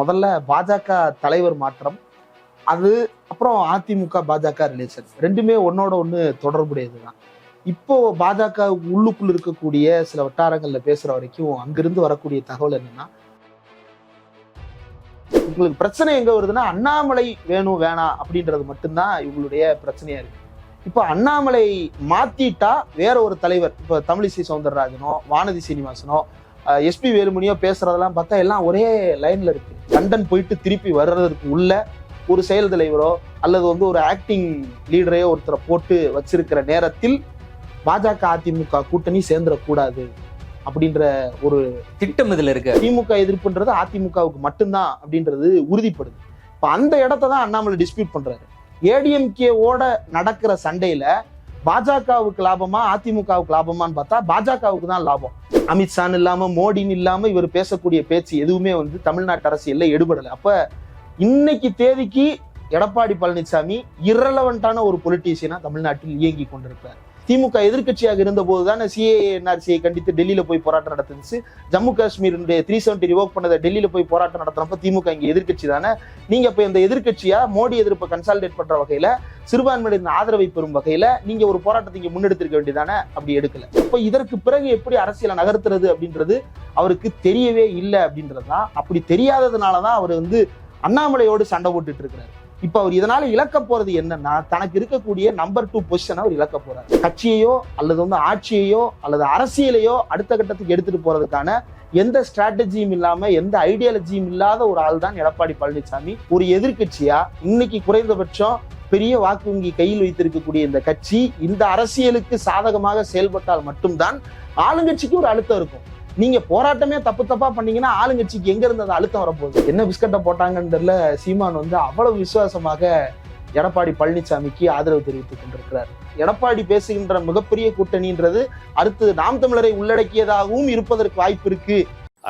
முதல்ல பாஜக தலைவர் மாற்றம் அது அப்புறம் அதிமுக பாஜக ரிலேஷன் ரெண்டுமே ஒன்னோட ஒன்று தொடர்புடையது தான் இப்போ பாஜக உள்ளுக்குள் இருக்கக்கூடிய சில வட்டாரங்கள்ல பேசுற வரைக்கும் அங்கிருந்து வரக்கூடிய தகவல் என்னன்னா உங்களுக்கு பிரச்சனை எங்க வருதுன்னா அண்ணாமலை வேணும் வேணாம் அப்படின்றது மட்டும்தான் இவங்களுடைய பிரச்சனையா இருக்கு. இப்போ அண்ணாமலை மாத்திட்டா வேற ஒரு தலைவர் இப்போ தமிழிசை சவுந்தரராஜனோ வானதி சீனிவாசனோ எஸ்பி வேலுமணியோ பேசுறதெல்லாம் பார்த்தா எல்லாம் ஒரே லைன்ல இருக்கு. லண்டன் போயிட்டு திருப்பி வர்றதுக்கு உள்ள ஒரு செயல் தலைவரோ அல்லது வந்து ஒரு ஆக்டிங் லீடரையோ ஒருத்தரை போட்டு வச்சிருக்கிற நேரத்தில் பாஜக அதிமுக கூட்டணி சேர்ந்துடக்கூடாது அப்படின்ற ஒரு திட்டம் இதுல இருக்கு. திமுக எதிர்ப்புன்றது அதிமுகவுக்கு மட்டும்தான் அப்படின்றது உறுதிப்படுது. இப்ப அந்த இடத்த தான் அண்ணாமலை டிஸ்பியூட் பண்றாரு. ஏடிஎம்கே ஓட நடக்கிற சண்டையில பாஜகவுக்கு லாபமா அதிமுகவுக்கு லாபமான்னு பார்த்தா பாஜகவுக்கு தான் லாபம். அமித்ஷான் இல்லாம மோடின்னு இல்லாம இவர் பேசக்கூடிய பேச்சு எதுவுமே வந்து தமிழ்நாட்டு அரசியல்ல எடுபடலை. அப்ப இன்னைக்கு தேதிக்கு எடப்பாடி பழனிசாமி இரலவெண்டான ஒரு பொலிட்டீஷியனா தமிழ்நாட்டில் இயங்கி கொண்டிருப்பார் திமுக எதிர்க்கட்சியாக இருந்தபோது தானே சிஏ என்ஆர்சியை கண்டித்து டெல்லியில போய் போராட்டம் நடத்துச்சு ஜம்மு காஷ்மீருடைய த்ரீ செவன்டி ரிவோக் பண்ணதை டெல்லியில போய் போராட்டம் நடத்துறப்ப திமுக இங்க எதிர்க்கட்சி தானே? நீங்க இப்போ இந்த எதிர்கட்சியா மோடி எதிர்ப்பை கன்சாலிடேட் பண்ற வகையில சிறுபான்மையினரின் ஆதரவை பெறும் வகையில நீங்க ஒரு போராட்டத்தை இங்க முன்னெடுத்திருக்க வேண்டியதானே அப்படி எடுக்கல. இப்போ இதற்கு பிறகு எப்படி அரசியலை நகர்த்துறது அப்படின்றது அவருக்கு தெரியவே இல்லை அப்படின்றது தான் அப்படி தெரியாததுனாலதான் அவர் வந்து அண்ணாமலையோடு சண்டை போட்டுட்டு இருக்கிறாரு. இப்ப அவர் இதனால இழக்க போறது என்னன்னா தனக்கு இருக்கக்கூடிய நம்பர் டூ பொசிஷனை அவர் இழக்க போறார். கட்சியையோ அல்லது வந்து ஆட்சியையோ அல்லது அரசியலையோ அடுத்த கட்டத்துக்கு எடுத்துட்டு போறதுக்கான எந்த ஸ்ட்ராட்டஜியும் இல்லாம எந்த ஐடியாலஜியும் இல்லாத ஒரு ஆள் தான் எடப்பாடி பழனிசாமி ஒரு எதிர்கட்சியா இன்னைக்கு குறைந்தபட்சம் பெரிய வாக்கு வங்கி கையில் வைத்திருக்கக்கூடிய இந்த கட்சி இந்த அரசியலுக்கு சாதகமாக செயல்பட்டால் மட்டும்தான் ஆளுங்கட்சிக்கு ஒரு அழுத்தம் இருக்கும். நீங்க போராட்டமே தப்பு தப்பா பண்ணீங்கன்னா ஆளுங்கட்சிக்கு எங்க இருந்து அந்த அழுத்தம் வரப்போகுது? என்ன பிஸ்கட்டை போட்டாங்கன்னு தெரியல. சீமான் வந்து அவ்வளவு விசுவாசமாக எடப்பாடி பழனிசாமிக்கு ஆதரவு தெரிவித்துக் கொண்டிருக்கிறார். எடப்பாடி பேசுகின்ற மிகப்பெரிய கூட்டணின்றது அடுத்து நாம் தமிழரை உள்ளடக்கியதாகவும் இருப்பதற்கு வாய்ப்பு இருக்கு.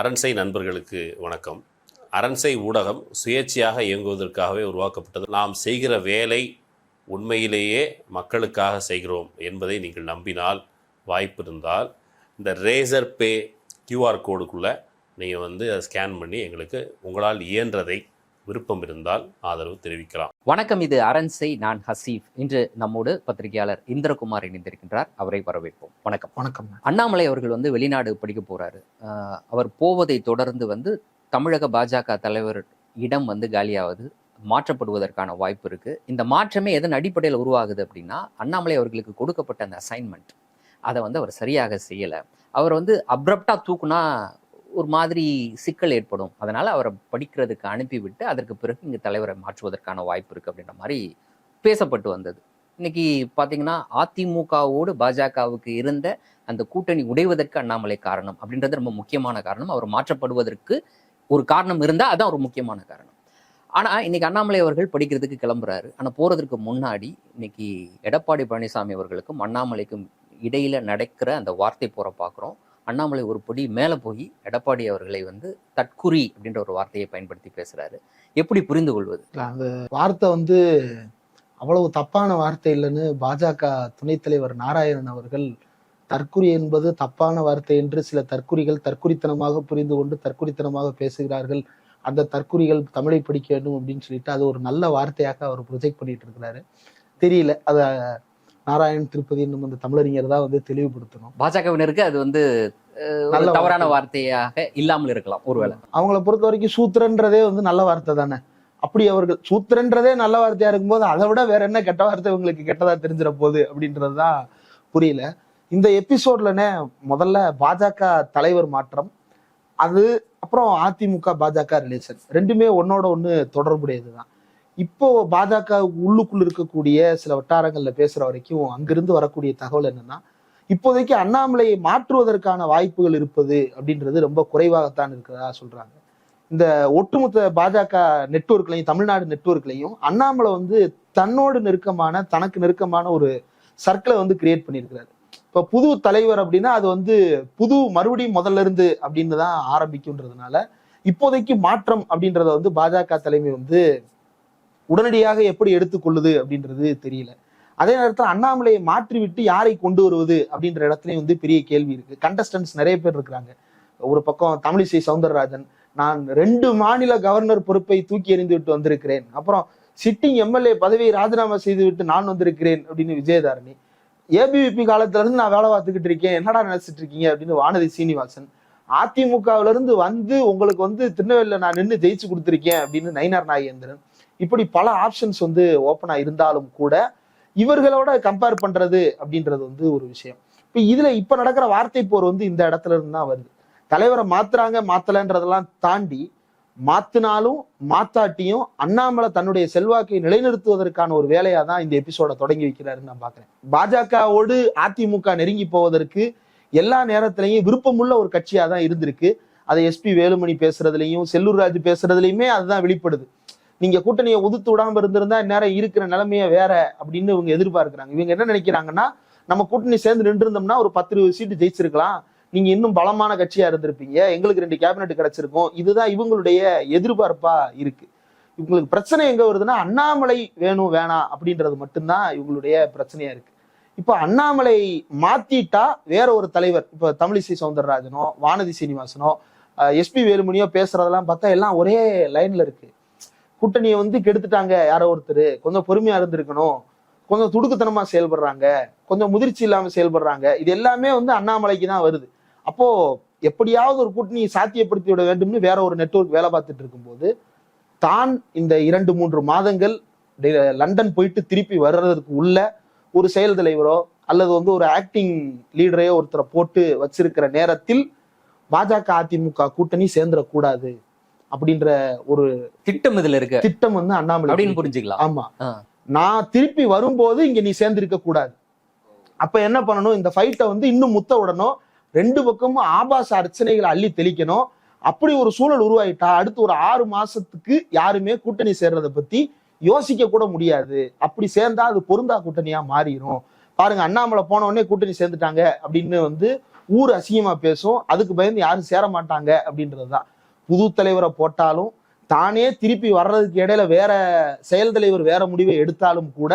அரண்சை நண்பர்களுக்கு வணக்கம். அரண்சை ஊடகம் சுயேட்சையாக இயங்குவதற்காகவே உருவாக்கப்பட்டது. நாம் செய்கிற வேலை உண்மையிலேயே மக்களுக்காக செய்கிறோம் என்பதை நீங்கள் நம்பினால் வாய்ப்பு இருந்தால் இந்த ரேசர் பே கியூஆர் கோடுக்குள்ளே நீங்கள் வந்து அதை ஸ்கேன் பண்ணி எங்களுக்கு உங்களால் இயன்றதை விருப்பம் இருந்தால் ஆதரவு தெரிவிக்கலாம். வணக்கம் இது அரண்சை நான் ஹசீஃப். இன்று நம்மோடு பத்திரிகையாளர் இந்திரகுமார் இணைந்திருக்கின்றார். அவரை வரவேற்போம். வணக்கம். வணக்கம். அண்ணாமலை அவர்கள் வந்து வெளிநாடு படிக்க போறாரு. அவர் போவதை தொடர்ந்து வந்து தமிழக பாஜக தலைவர் இடம் வந்து காலியாவது மாற்றப்படுவதற்கான வாய்ப்பு இருக்கு. இந்த மாற்றமே எதன் அடிப்படையில் உருவாகுது அப்படின்னா அண்ணாமலை அவர்களுக்கு கொடுக்கப்பட்ட அந்த அசைன்மெண்ட் அதை வந்து அவர் சரியாக செய்யலை. அவர் வந்து அப்ரப்டா தூக்குனா ஒரு மாதிரி சிக்கல் ஏற்படும். அதனால அவரை படிக்கிறதுக்கு அனுப்பிவிட்டு அதற்கு பிறகு இங்கே தலைவரை மாற்றுவதற்கான வாய்ப்பு இருக்கு அப்படின்ற மாதிரி பேசப்பட்டு வந்தது. இன்னைக்கு பார்த்தீங்கன்னா அதிமுகவோடு பாஜகவுக்கு இருந்த அந்த கூட்டணி உடைவதற்கு அண்ணாமலை காரணம் அப்படின்றது ரொம்ப முக்கியமான காரணம். அவர் மாற்றப்படுவதற்கு ஒரு காரணம் இருந்தால் அதான் ஒரு முக்கியமான காரணம். ஆனால் இன்னைக்கு அண்ணாமலை அவர்கள் படிக்கிறதுக்கு கிளம்புறாரு. ஆனால் போறதுக்கு முன்னாடி இன்னைக்கு எடப்பாடி பழனிசாமி அவர்களுக்கும் அண்ணாமலைக்கும் இடையில நடக்கிற அந்த வார்த்தை போற பார்க்குறோம் அண்ணாமலை ஒரு படி மேலே போய் எடப்பாடி அவர்களை வந்து தற்குறி அப்படின்ற ஒரு வார்த்தையை பயன்படுத்தி பேசுகிறாரு எப்படி புரிந்து கொள்வது? அந்த வார்த்தை வந்து அவ்வளவு தப்பான வார்த்தை இல்லைன்னு பாஜக துணைத் தலைவர் நாராயணன் அவர்கள் தற்குறி என்பது தப்பான வார்த்தை என்று சில தற்குறிகள் தற்குறித்தனமாக புரிந்து கொண்டு தற்குறித்தனமாக பேசுகிறார்கள். அந்த தற்குறிகள் தமிழை படிக்க வேண்டும் அப்படின்னு சொல்லிட்டு அது ஒரு நல்ல வார்த்தையாக அவர் ப்ரொஜெக்ட் பண்ணிட்டு இருக்கிறாரு. தெரியல அதை நாராயண் திருப்பதி என்னும் அந்த தமிழறிஞர் தான் வந்து தெளிவுபடுத்தணும். பாஜகவினருக்கு அது வந்து நல்ல தவறான வார்த்தை. வார்த்தையாக இல்லாமல் இருக்கலாம் ஒருவேளை. அவங்கள பொறுத்த வரைக்கும் சூத்திரன்றதே வந்து நல்ல வார்த்தை தானே? அப்படி அவர்கள் சூத்திரன்றதே நல்ல வார்த்தையா இருக்கும்போது அதை விட வேற என்ன கெட்ட வார்த்தை இவங்களுக்கு கெட்டதா தெரிஞ்சிட போகுது அப்படின்றதுதான் புரியல. இந்த எபிசோட்லனே முதல்ல பாஜக தலைவர் மாற்றம் அது அப்புறம் அதிமுக பாஜக ரிலேஷன் ரெண்டுமே ஒன்னோட ஒண்ணு தொடர்புடையதுதான் இப்போ பாஜக உள்ளுக்குள்ள இருக்கக்கூடிய சில வட்டாரங்கள்ல பேசுற வரைக்கும் அங்கிருந்து வரக்கூடிய தகவல் என்னன்னா இப்போதைக்கு அண்ணாமலையை மாற்றுவதற்கான வாய்ப்புகள் இருப்பது அப்படின்றது ரொம்ப குறைவாகத்தான் இருக்கிறதா சொல்றாங்க. இந்த ஒட்டுமொத்த பாஜக நெட்ஒர்க்லையும் தமிழ்நாடு நெட்வொர்க்லையும் அண்ணாமலை வந்து தன்னோடு நெருக்கமான தனக்கு நெருக்கமான ஒரு சர்க்கிளை வந்து கிரியேட் பண்ணியிருக்கிறாரு. இப்போ புது தலைவர் அப்படின்னா அது வந்து புது மறுபடியும் முதல்ல இருந்து அப்படின்னு தான் ஆரம்பிக்கும்ன்றதுனால இப்போதைக்கு மாற்றம் அப்படின்றத வந்து பாஜக தலைமை வந்து உடனடியாக எப்படி எடுத்துக்கொள்ளுது அப்படின்றது தெரியல. அதே நேரத்தில் அண்ணாமலையை மாற்றிவிட்டு யாரை கொண்டு வருவது அப்படின்ற இடத்துலயும் வந்து பெரிய கேள்வி இருக்கு. கண்டஸ்டன்ஸ் நிறைய பேர் இருக்கிறாங்க. ஒரு பக்கம் தமிழிசை சவுந்தரராஜன் நான் ரெண்டு மாநில கவர்னர் பொறுப்பை தூக்கி எறிந்து விட்டு வந்திருக்கிறேன். அப்புறம் சிட்டிங் எம்எல்ஏ பதவியை ராஜினாமா செய்து விட்டு நான் வந்திருக்கிறேன் அப்படின்னு விஜயதாரணி. ஏபிவிபி காலத்துல இருந்து நான் வேலை பார்த்துக்கிட்டு இருக்கேன். என்னடா நினைச்சிட்டு இருக்கீங்க அப்படின்னு வானதி சீனிவாசன். அதிமுகவுல இருந்து வந்து உங்களுக்கு வந்து திருநெல்வேலியில் நான் நின்று ஜெயிச்சு கொடுத்துருக்கேன் அப்படின்னு நயினார் நாகேந்திரன். இப்படி பல ஆப்ஷன்ஸ் வந்து ஓப்பனாக இருந்தாலும் கூட இவர்களோட கம்பேர் பண்ணுறது அப்படின்றது வந்து ஒரு விஷயம். இப்போ இதில் இப்போ நடக்கிற வார்த்தை போர் வந்து இந்த இடத்துல இருந்து தான் வருது. தலைவரை மாத்துறாங்க மாத்தலன்றதெல்லாம் தாண்டி மாத்தினாலும் மாத்தாட்டியும் அண்ணாமலை தன்னுடைய செல்வாக்கை நிலைநிறுத்துவதற்கான ஒரு வேலையா தான் இந்த எபிசோட தொடங்கி வைக்கிறாருன்னு நான் பாக்குறேன் பாஜகவோடு அதிமுக நெருங்கி போவதற்கு எல்லா நேரத்திலையும் விருப்பமுள்ள ஒரு கட்சியா தான் இருந்திருக்கு. அதை எஸ்பி வேலுமணி பேசுறதுலையும் செல்லூர் ராஜ் பேசுறதுலையுமே அதுதான் வெளிப்படுது. நீங்க கூட்டணியை உதுத்து விடாம இருந்திருந்தா இந்நேரம் இருக்கிற நிலைமையே வேற அப்படின்னு இவங்க எதிர்பார்க்கிறாங்க. இவங்க என்ன நினைக்கிறாங்கன்னா நம்ம கூட்டணி சேர்ந்து நின்று இருந்தோம்னா ஒரு பத்து இருபது சீட்டு ஜெயிச்சிருக்கலாம். நீங்க இன்னும் பலமான கட்சியா இருந்திருப்பீங்க. எங்களுக்கு ரெண்டு கேபினெட் கிடைச்சிருக்கும். இதுதான் இவங்களுடைய எதிர்பார்ப்பா இருக்கு. இவங்களுக்கு பிரச்சனை எங்க வருதுன்னா அண்ணாமலை வேணும் வேணாம் அப்படின்றது மட்டும்தான் இவங்களுடைய பிரச்சனையா இருக்கு. இப்ப அண்ணாமலை மாத்திட்டா வேற ஒரு தலைவர் இப்ப தமிழிசை சவுந்தரராஜனோ வானதி சீனிவாசனோ எஸ்பி வேலுமணியோ பேசுறதெல்லாம் பார்த்தா எல்லாம் ஒரே லைன்ல இருக்கு. கூட்டணியை வந்து கெடுத்துட்டாங்க யாரோ ஒருத்தர். கொஞ்சம் பொறுமையா இருந்திருக்கணும். கொஞ்சம் துடுக்குத்தனமா செயல்படுறாங்க. கொஞ்சம் முதிர்ச்சி இல்லாம செயல்படுறாங்க. இது எல்லாமே வந்து அண்ணாமலைக்கு தான் வருது. அப்போ எப்படியாவது ஒரு கூட்டணியை சாத்தியப்படுத்தி விட வேண்டும்னு வேற ஒரு நெட்வொர்க் வேலை பார்த்துட்டு இருக்கும்போது தான் இந்த இரண்டு மூன்று மாதங்கள் லண்டன் போயிட்டு திருப்பி வர்றதுக்கு உள்ள ஒரு செயல் தலைவரோ அல்லது வந்து ஒரு ஆக்டிங் லீடரையோ ஒருத்தரை போட்டு வச்சிருக்கிற நேரத்தில் பாஜக அதிமுக கூட்டணி சேர்ந்துடக்கூடாது. அப்படின்ற ஒரு திட்டம் இதுல இருக்கு. திட்டம் வந்து அண்ணாமலை அப்படின்னு புரிஞ்சுக்கலாம். ஆமா. நான் திருப்பி வரும்போது இங்க நீ சேர்ந்திருக்க கூடாது. அப்ப என்ன பண்ணணும்? இந்த ஃபைட்டை வந்து இன்னும் முத்த விடணும் ரெண்டு பக்கமும் ஆபாச அர்ச்சனைகளை அள்ளி தெளிக்கணும். அப்படி ஒரு சூழல் உருவாயிட்டா அடுத்து ஒரு ஆறு மாசத்துக்கு யாருமே கூட்டணி சேர்றதை பத்தி யோசிக்க கூட முடியாது. அப்படி சேர்ந்தா அது பொருந்தா கூட்டணியா மாறிடும் பாருங்க அண்ணாமலை போன உடனே கூட்டணி சேர்ந்துட்டாங்க அப்படின்னு வந்து ஊர் அசிங்கமா பேசும். அதுக்கு பயந்து யாரும் சேர மாட்டாங்க அப்படின்றதுதான். புது தலைவரை போட்டாலும் தானே திருப்பி வர்றதுக்கு இடையில வேற செயல் தலைவர் வேற முடிவை எடுத்தாலும் கூட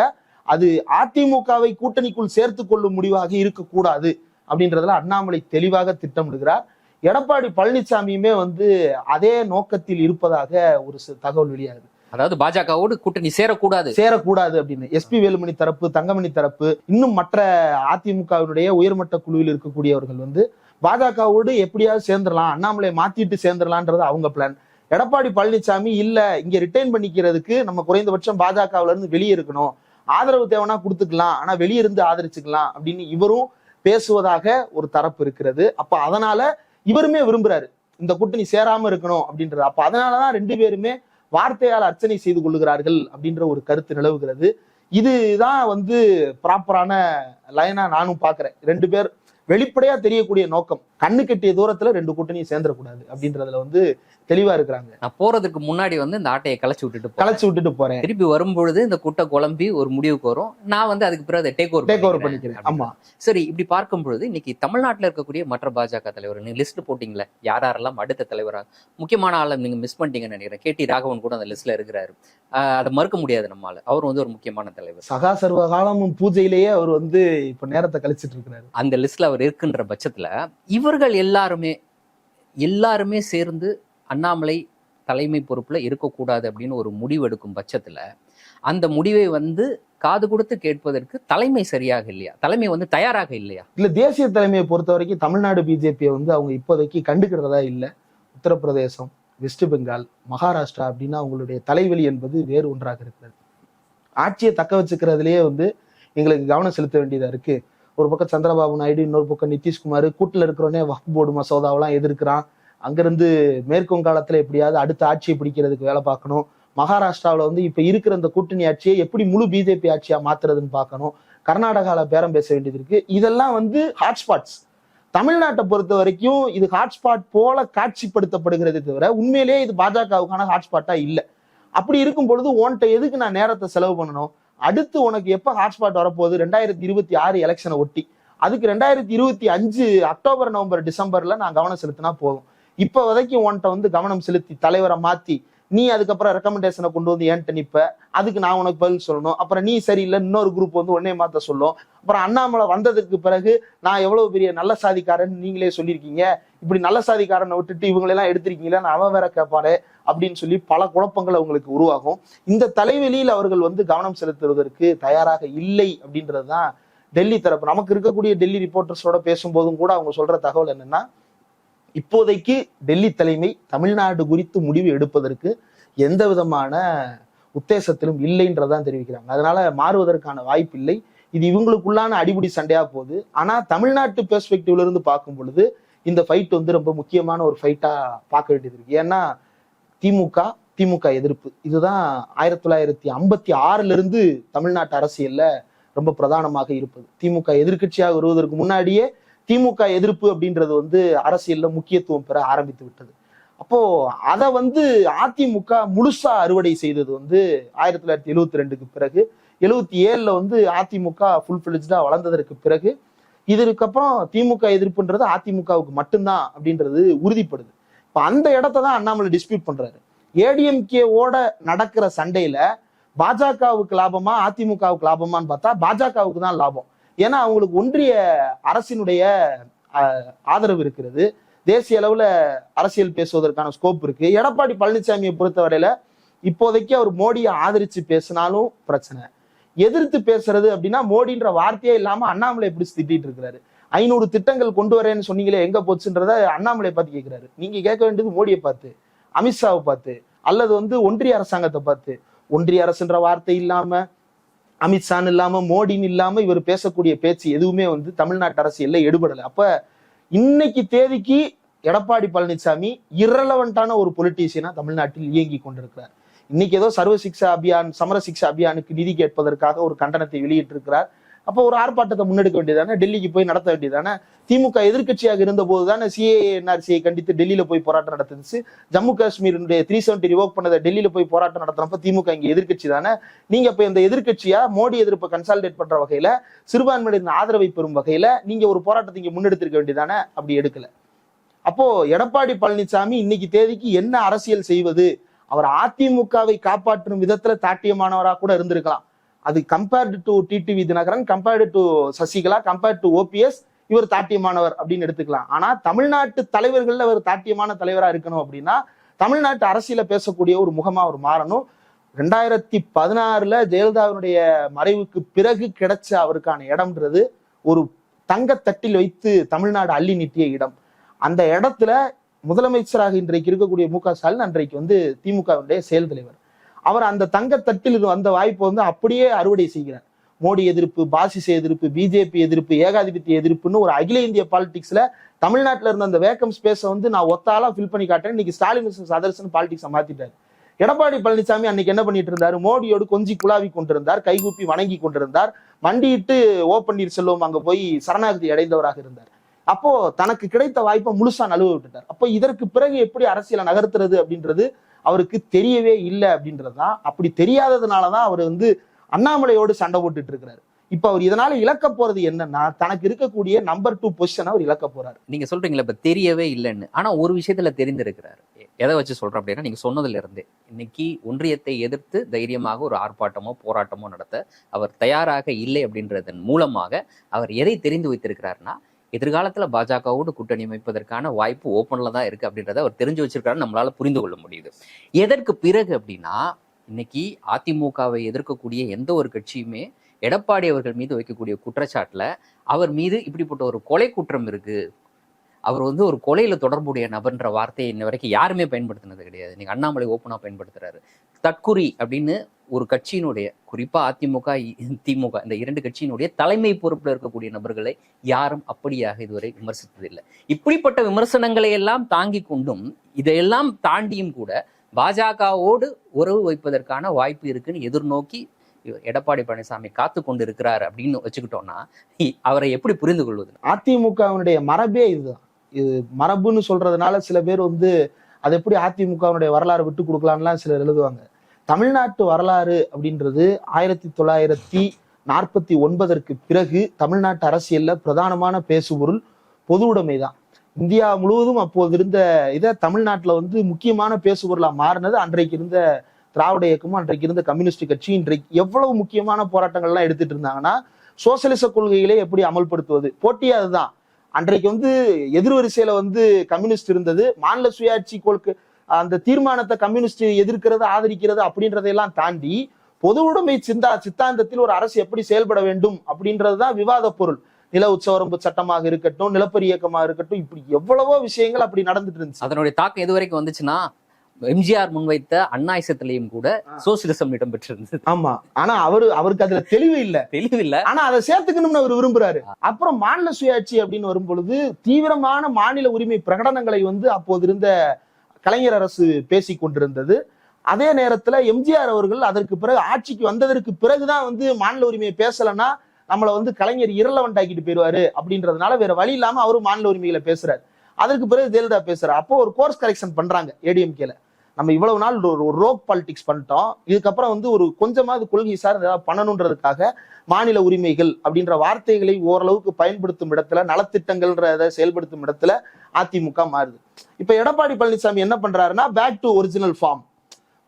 அது அதிமுகவை கூட்டணிக்குள் சேர்த்து கொள்ளும் முடிவாக இருக்கக்கூடாது அப்படின்றதுல அண்ணாமலை தெளிவாக திட்டமிடுகிறார். எடப்பாடி பழனிசாமியுமே வந்து அதே நோக்கத்தில் இருப்பதாக ஒரு தகவல் வெளியாகுது. அதாவது பாஜகவோடு கூட்டணி சேரக்கூடாது. சேரக்கூடாது அப்படின்னு. எஸ்பி வேலுமணி தரப்பு தங்கமணி தரப்பு இன்னும் மற்ற அதிமுகவினுடைய உயர்மட்ட குழுவில் இருக்கக்கூடியவர்கள் வந்து பாஜகவோடு எப்படியாவது சேர்ந்துடலாம் அண்ணாமலையை மாத்திட்டு சேர்ந்துடலான்றது அவங்க பிளான் எடப்பாடி பழனிசாமி இல்ல இங்க ரிட்டைன் பண்ணிக்கிறதுக்கு நம்ம குறைந்தபட்சம் பாஜகவுல இருந்து வெளியே இருக்கணும். ஆதரவு தேவைனா கொடுத்துக்கலாம் ஆனா வெளியே இருந்து ஆதரிச்சுக்கலாம் அப்படின்னு இவரும் பேசுவதாக ஒரு தரப்பு இருக்கிறது. அப்ப அதனால இவருமே விரும்புறாரு இந்த கூட்டணி சேராம இருக்கணும் அப்படின்றது. அப்ப அதனாலதான் ரெண்டு பேருமே வார்த்தையால் அர்ச்சனை செய்து கொள்ளுகிறார்கள் அப்படின்ற ஒரு கருத்து நிலவுகிறது. இதுதான் வந்து ப்ராப்பரான லைனா நானும் பாக்குறேன். ரெண்டு பேர் வெளிப்படையா தெரியக்கூடிய நோக்கம். கண்ணு கெட்டிய தூரத்துல ரெண்டு கூட்டணியும் சேர்ந்துடக்கூடாது அப்படின்றதுல வந்து தெளிவா இருக்கிறாங்க. நான் போறதுக்கு முன்னாடி வந்து இந்த ஆட்டையை கலைச்சு விட்டுட்டு. கலைச்சு விட்டுட்டு போறேன். திருப்பி வரும்பொழுது இந்த கூட்டம் குழம்பி ஒரு முடிவுக்கு வரும். நான் வந்து அதுக்கு பிறகு அதை டேக் ஓவர் டேக் ஓவர் பண்ணிக்கிறேன். ஆமா. சரி இப்படி பார்க்கும் பொழுது இன்னைக்கு தமிழ்நாட்டுல இருக்கக்கூடிய மற்ற பாஜக தலைவர் நீங்க லிஸ்ட் போட்டீங்களே யார் யாரெல்லாம் அடுத்த தலைவரா? முக்கியமான ஆளை நீங்க மிஸ் பண்ணிட்டீங்கன்னு நினைக்கிறேன். கே டி ராகவன் கூட அந்த லிஸ்ட்ல இருக்கிறாரு. அதை மறுக்க முடியாது நம்மால. அவர் வந்து ஒரு முக்கியமான தலைவர். சகா சர்வ காலமும் பூஜையிலேயே அவர் வந்து இப்ப நேரத்தை கழிச்சிட்டு இருக்கிறாரு. அந்த லிஸ்ட்ல அவர் இருக்குன்ற பட்சத்துல இவர்கள் எல்லாருமே எல்லாருமே சேர்ந்து அண்ணாமலை தலைமை பொறுப்பில் இருக்கக்கூடாது அப்படின்னு ஒரு முடிவு எடுக்கும் பட்சத்தில் அந்த முடிவை வந்து காது கொடுத்து கேட்பதற்கு தலைமை சரியாக இல்லையா? தலைமை வந்து தயாராக இல்லையா? இல்ல தேசிய தலைமையை பொறுத்த வரைக்கும் தமிழ்நாடு பிஜேபியை வந்து அவங்க இப்போதைக்கு கண்டுக்கிறதா இல்லை. உத்தரப்பிரதேசம் வெஸ்ட் பெங்கால் மகாராஷ்டிரா அப்படின்னா அவங்களுடைய தலைவலி என்பது வேறு ஒன்றாக இருக்கிறது. ஆட்சியை தக்க வச்சுக்கிறதுலயே வந்து எங்களுக்கு கவனம் செலுத்த வேண்டியதா இருக்கு. ஒரு பக்கம் சந்திரபாபு நாயுடு இன்னொரு பக்கம் நிதிஷ்குமார் கூட்டில் இருக்கிறவனே வக்ஃப் போர்டு மசோதாவெல்லாம் எதிர்க்கிறான். அங்கிருந்து மேற்கு வங்காளத்துல எப்படியாவது அடுத்த ஆட்சியை பிடிக்கிறதுக்கு வேலை பார்க்கணும். மகாராஷ்டிராவில் வந்து இப்போ இருக்கிற இந்த கூட்டணி ஆட்சியை எப்படி முழு பிஜேபி ஆட்சியாக மாத்துறதுன்னு பார்க்கணும். கர்நாடகாவில் பேரம் பேச வேண்டியது இருக்கு. இதெல்லாம் வந்து ஹாட்ஸ்பாட்ஸ் தமிழ்நாட்டை பொறுத்த வரைக்கும் இது ஹாட்ஸ்பாட் போல காட்சிப்படுத்தப்படுகிறதே தவிர உண்மையிலேயே இது பாஜகவுக்கான ஹாட்ஸ்பாட்டா இல்லை. அப்படி இருக்கும் பொழுது உன்கிட்ட எதுக்கு நான் நேரத்தை செலவு பண்ணணும்? அடுத்து உனக்கு எப்போ ஹாட்ஸ்பாட் வரப்போகுது? ரெண்டாயிரத்தி இருபத்தி ஆறு எலெக்ஷனை ஒட்டி. அதுக்கு ரெண்டாயிரத்தி இருபத்தி அஞ்சு அக்டோபர் நவம்பர் டிசம்பர்ல நான் கவனம் செலுத்தினா போதும். இப்ப வரைக்கும் உன்கிட்ட வந்து கவனம் செலுத்தி தலைவரை மாத்தி நீ அதுக்கப்புறம் ரெக்கமெண்டேஷனை கொண்டு வந்து ஏன்ட்ட நிப்ப. அதுக்கு நான் உனக்கு பதில் சொல்லணும். அப்புறம் நீ சரியில்லை இன்னொரு குரூப் வந்து உடனே மாத்த சொல்லும். அப்புறம் அண்ணாமலை வந்ததுக்கு பிறகு நான் எவ்வளவு பெரிய நல்ல சாதிக்காரன் நீங்களே சொல்லியிருக்கீங்க. இப்படி நல்ல சாதிக்காரனை விட்டுட்டு இவங்களெல்லாம் எடுத்திருக்கீங்களா அவன் வேற கேட்பாரு அப்படின்னு சொல்லி பல குழப்பங்கள் அவங்களுக்கு உருவாகும். இந்த தலைவெளியில் அவர்கள் வந்து கவனம் செலுத்துவதற்கு தயாராக இல்லை அப்படின்றது தான் டெல்லி தரப்பு. நமக்கு இருக்கக்கூடிய டெல்லி ரிப்போர்ட்டர்ஸோட பேசும்போதும் கூட அவங்க சொல்ற தகவல் என்னன்னா இப்போதைக்கு டெல்லி தலைமை தமிழ்நாடு குறித்து முடிவு எடுப்பதற்கு எந்த விதமான உத்தேசத்திலும் இல்லைன்றதான் தெரிவிக்கிறாங்க. அதனால மாறுவதற்கான வாய்ப்பு இல்லை. இது இவங்களுக்குள்ளான அடிபடி சண்டையா போகுது. ஆனா தமிழ்நாட்டு பெர்ஸ்பெக்டிவ்ல இருந்து பார்க்கும் பொழுது இந்த ஃபைட் வந்து ரொம்ப முக்கியமான ஒரு ஃபைட்டா பார்க்க வேண்டியது இருக்கு. ஏன்னா திமுக திமுக எதிர்ப்பு. இதுதான் ஆயிரத்தி தொள்ளாயிரத்தி ஐம்பத்தி ஆறுல இருந்து தமிழ்நாட்டு அரசியல்ல ரொம்ப பிரதானமாக இருப்பது. திமுக எதிர்க்கட்சியாக வருவதற்கு முன்னாடியே திமுக எதிர்ப்பு அப்படின்றது வந்து அரசியல்ல முக்கியத்துவம் பெற ஆரம்பித்து விட்டது. அப்போ அதை வந்து அதிமுக முழுசா அறுவடை செய்தது வந்து ஆயிரத்தி தொள்ளாயிரத்தி எழுவத்தி ரெண்டுக்கு பிறகு எழுவத்தி ஏழுல வந்து அதிமுக ஃபுல் ஃபிளிஜ்டா வளர்ந்ததற்கு பிறகு இதற்கப்புறம் திமுக எதிர்ப்புன்றது அதிமுகவுக்கு மட்டும்தான் அப்படின்றது உறுதிப்படுது. இப்ப அந்த இடத்த தான் அண்ணாமலை டிஸ்பியூட் பண்றாரு. ஏடிஎம்கேவோட நடக்கிற சண்டையில பாஜகவுக்கு லாபமா அதிமுகவுக்கு லாபமான்னு பார்த்தா பாஜகவுக்கு தான் லாபம். ஏன்னா அவங்களுக்கு ஒன்றிய அரசினுடைய ஆதரவு இருக்கிறது. தேசிய அளவுல அரசியல் பேசுவதற்கான ஸ்கோப் இருக்கு. எடப்பாடி பழனிசாமியை பொறுத்தவரையில இப்போதைக்கு அவர் மோடியை ஆதரிச்சு பேசினாலும் பிரச்சனை. எதிர்த்து பேசுறது அப்படின்னா மோடின்ற வார்த்தையே இல்லாம அண்ணாமலை எப்படி திட்டிட்டு இருக்கிறாரு? ஐநூறு திட்டங்கள் கொண்டு வரேன்னு சொன்னீங்களே எங்க போச்சுன்றத அண்ணாமலை பார்த்து கேட்கிறாரு நீங்க கேட்க வேண்டியது மோடியை பார்த்து அமித்ஷாவை பார்த்து அல்லது வந்து ஒன்றிய அரசாங்கத்தை பார்த்து. ஒன்றிய அரசுன்ற வார்த்தை இல்லாம அமித்ஷான் இல்லாம மோடின்னு இல்லாம இவர் பேசக்கூடிய பேச்சு எதுவுமே வந்து தமிழ்நாட்டு அரசியல்ல எடுபடலை. அப்ப இன்னைக்கு தேதிக்கு எடப்பாடி பழனிசாமி இரலவெண்டான ஒரு பொலிட்டீஷியனா தமிழ்நாட்டில் இயங்கி கொண்டிருக்கிறார். இன்னைக்கு ஏதோ சர்வ சிக்ஷா அபியான் சமர சிக்ஷா அபியானுக்கு நிதி கேட்பதற்காக ஒரு கண்டனத்தை வெளியிட்டிருக்கிறார். அப்போ ஒரு ஆர்ப்பாட்டத்தை முன்னெடுக்க வேண்டியதானே டெல்லிக்கு போய் நடத்த வேண்டியதானே திமுக எதிர்க்கட்சியாக இருந்த போது தானே சிஏஎன்ஆர்சியை கண்டித்து டெல்லியில போய் போராட்டம் நடத்துச்சு ஜம்மு காஷ்மீருடைய த்ரீ செவன்டி ரிவோக் பண்ணதை டெல்லியில போய் போராட்டம் நடத்துறப்ப திமுக இங்க எதிர்க்கட்சி தானே? நீங்க இப்ப இந்த எதிர்க்கட்சியா மோடி எதிர்ப்பை கன்சாலிடேட் பண்ற வகையில சிறுபான்மையினரின் ஆதரவை பெறும் வகையில நீங்க ஒரு போராட்டத்தை இங்க முன்னெடுத்திருக்க வேண்டியதானே அப்படி எடுக்கல. அப்போ எடப்பாடி பழனிசாமி இன்னைக்கு தேதிக்கு என்ன அரசியல் செய்வது? அவர் அதிமுகவை காப்பாற்றும் விதத்துல தாட்டியமானவரா கூட இருந்திருக்கலாம். அது compared to TTV Dhinakaran compared to Sasikala compared to OPS இவர் தாட்டியமானவர் அப்படின்னு எடுத்துக்கலாம். ஆனா தமிழ்நாட்டு தலைவர்கள்ல அவர் தாட்டியமான தலைவரா இருக்கணும் அப்படின்னா தமிழ்நாட்டு அரசியல பேசக்கூடிய ஒரு முகமா அவர் மாறணும். ரெண்டாயிரத்தி பதினாறுல ஜெயலலிதாவினுடைய மறைவுக்கு பிறகு கிடைச்ச அவருக்கான இடம்ன்றது ஒரு தங்கத்தட்டில் வைத்து தமிழ்நாடு அள்ளி நீட்டிய இடம். அந்த இடத்துல முதலமைச்சராக இன்றைக்கு இருக்கக்கூடிய மு க ஸ்டாலின் அன்றைக்கு வந்து திமுகவினுடைய செயல் தலைவர். அவர் அந்த தங்கத்தட்டில் இது வந்த வாய்ப்பை வந்து அப்படியே அறுவடை செய்கிறார். மோடி எதிர்ப்பு பாசிச எதிர்ப்பு பிஜேபி எதிர்ப்பு ஏகாதிபத்திய எதிர்ப்புன்னு ஒரு அகில இந்திய பாலிடிக்ஸ்ல தமிழ்நாட்டில் இருந்த அந்த வேக்கம் ஸ்பேஸை வந்து நான் ஒத்தாலாம் ஃபில் பண்ணி காட்டுறேன். இன்னைக்கு ஸ்டாலின் அதர்சன் பாலிடிக்ஸை மாத்திட்டாரு. எடப்பாடி பழனிசாமி அன்னைக்கு என்ன பண்ணிட்டு இருந்தாரு? மோடியோடு கொஞ்சி குழாவி கொண்டிருந்தார் கைகூப்பி வணங்கி கொண்டிருந்தார் மண்டியிட்டு ஓ பன்னீர்செல்வம் அங்க போய் சரணாகதி அடைந்தவராக இருந்தார். அப்போ தனக்கு கிடைத்த வாய்ப்பை முழுசா நழுவ விட்டுட்டார். அப்போ இதற்கு பிறகு எப்படி அரசியலை நகர்த்துறது அப்படின்றது அவருக்கு தெரியவே இல்லை அப்படின்றதுதான் அப்படி தெரியாததுனாலதான் அவர் வந்து அண்ணாமலையோடு சண்டை போட்டுட்டு இருக்கிறாரு. இப்ப அவர் இதனால இழக்க போறது என்னன்னா தனக்கு இருக்கக்கூடிய நம்பர் டூ பொசிஷனை அவர் இழக்க போறாரு. நீங்க சொல்றீங்களா இப்ப தெரியவே இல்லைன்னு. ஆனா ஒரு விஷயத்துல தெரிந்திருக்கிறாரு. எதை வச்சு சொல்றேன் அப்படின்னா நீங்க சொன்னதுல இருந்து இன்னைக்கு ஒன்றியத்தை எதிர்த்து தைரியமாக ஒரு ஆர்ப்பாட்டமோ போராட்டமோ நடத்த அவர் தயாராக இல்லை அப்படின்றதன் மூலமாக அவர் எதை தெரிந்து வைத்திருக்கிறாருன்னா எதிர்காலத்துல பாஜகவோடு கூட்டணி அமைப்பதற்கான வாய்ப்பு ஓப்பனில் தான் இருக்கு அப்படின்றத அவர் தெரிஞ்சு வச்சிருக்காரு நம்மளால புரிந்து கொள்ள முடியுது. எதற்கு பிறகு அப்படின்னா இன்னைக்கு அதிமுகவை எதிர்க்கக்கூடிய எந்த ஒரு கட்சியுமே எடப்பாடி அவர்கள் மீது வைக்கக்கூடிய குற்றச்சாட்டுல அவர் மீது இப்படிப்பட்ட ஒரு கொலை குற்றம் இருக்கு. அவர் வந்து ஒரு கொலையில தொடர்புடைய நபர்ன்ற வார்த்தையை இன்ன வரைக்கும் யாருமே பயன்படுத்தினது கிடையாது. நீங்க அண்ணாமலை ஓப்பனாக பயன்படுத்துறாரு. தற்குறி அப்படின்னு ஒரு கட்சியினுடைய குறிப்பா அதிமுக திமுக இந்த இரண்டு கட்சியினுடைய தலைமை பொறுப்பில் இருக்கக்கூடிய நபர்களை யாரும் அப்படியாக இதுவரை விமர்சித்ததில்லை. இப்படிப்பட்ட விமர்சனங்களை எல்லாம் தாங்கி கொண்டும் இதையெல்லாம் தாண்டியும் கூட பாஜகவோடு உறவு வைப்பதற்கான வாய்ப்பு இருக்குன்னு எதிர்நோக்கி எடப்பாடி பழனிசாமி காத்து கொண்டு இருக்கிறார் அப்படின்னு வச்சுக்கிட்டோம்னா இ- அவரை எப்படி புரிந்து கொள்வது? அதிமுகவினுடைய மரபே இதுதான். இது மரபுன்னு சொல்றதுனால சில பேர் வந்து அது எப்படி அதிமுகவினுடைய வரலாறு விட்டு கொடுக்கலாம்லாம் சிலர் எழுதுவாங்க. தமிழ்நாட்டு வரலாறு அப்படின்றது ஆயிரத்தி தொள்ளாயிரத்தி நாற்பத்தி ஒன்பதற்கு பிறகு தமிழ்நாட்டு அரசியல்ல பிரதானமான பேசுபொருள் பொது உடைமை தான் இந்தியா முழுவதும் அப்போது இருந்த இதை தமிழ்நாட்டில் வந்து முக்கியமான பேசுபொருளா மாறினது அன்றைக்கு இருந்த திராவிட இயக்கமும் அன்றைக்கு இருந்த கம்யூனிஸ்ட் கட்சி இன்றைக்கு எவ்வளவு முக்கியமான போராட்டங்கள்லாம் எடுத்துட்டு இருந்தாங்கன்னா சோசியலிச கொள்கைகளை எப்படி அமல்படுத்துவது? போட்டி அதுதான். அன்றைக்கு வந்து எதிர்வரிசையில வந்து கம்யூனிஸ்ட் இருந்தது. மாநில சுயாட்சி கொள்கை அந்த தீர்மானத்தை கம்யூனிஸ்ட் எதிர்க்கிறது ஆதரிக்கிறது அப்படின்றதையெல்லாம் தாண்டி பொது உடைமை சிந்தா சித்தாந்தத்தில் ஒரு அரசு எப்படி செயல்பட வேண்டும் அப்படின்றதுதான் விவாத பொருள். நில உச்சவரம்பு சட்டமாக இருக்கட்டும் நிலப்பரி இயக்கமாக இருக்கட்டும் இப்படி எவ்வளவோ விஷயங்கள் அப்படி நடந்துட்டு இருந்துச்சு. அதனுடைய தாக்கம் எது வரைக்கும் வந்துச்சுன்னா எம்ஜிஆர் முன்வைத்த அண்ணாயிசத்திலையும் கூட சோசியலிசம் இடம்பெற்றிருந்தது ஆமா. ஆனா அவரு அவருக்கு அதுல தெளிவு இல்ல. தெளிவில்ல. ஆனா அதை சேர்த்துக்கணும்னு அவர் விரும்புறாரு. அப்புறம் மாநில சுயாட்சி அப்படின்னு வரும் பொழுது தீவிரமான மாநில உரிமை பிரகடனங்களை வந்து அப்போது இருந்த கலைஞர் அரசு பேசி கொண்டிருந்தது. அதே நேரத்துல எம்ஜிஆர் அவர்கள் அதற்கு பிறகு ஆட்சிக்கு வந்ததற்கு பிறகுதான் வந்து மாநில உரிமையை பேசலைன்னா நம்மளை வந்து கலைஞர் இரலவெண்ட் ஆக்கிட்டு அப்படின்றதுனால வேற வழி இல்லாம அவரும் மாநில உரிமைகளை பேசுறாரு. அதற்கு பிறகு ஜெயலலிதா பேசுறாரு. அப்போ ஒரு கோர்ஸ் கரெக்ஷன் பண்றாங்க ஏடிஎம்கேல நம்ம இவ்வளவு நாள் ஒரு ரோக் பாலிடிக்ஸ் பண்ணிட்டோம். இதுக்கப்புறம் வந்து ஒரு கொஞ்சமாவது கொள்கை சார் ஏதாவது பண்ணணுன்றதுக்காக மாநில உரிமைகள் அப்படின்ற வார்த்தைகளை ஓரளவுக்கு பயன்படுத்தும் இடத்துல நலத்திட்டங்கள்ன்றத செயல்படுத்தும் இடத்துல அதிமுக மாறுது. இப்ப எடப்பாடி பழனிசாமி என்ன பண்றாருன்னா பேக் டு ஒரிஜினல் ஃபார்ம்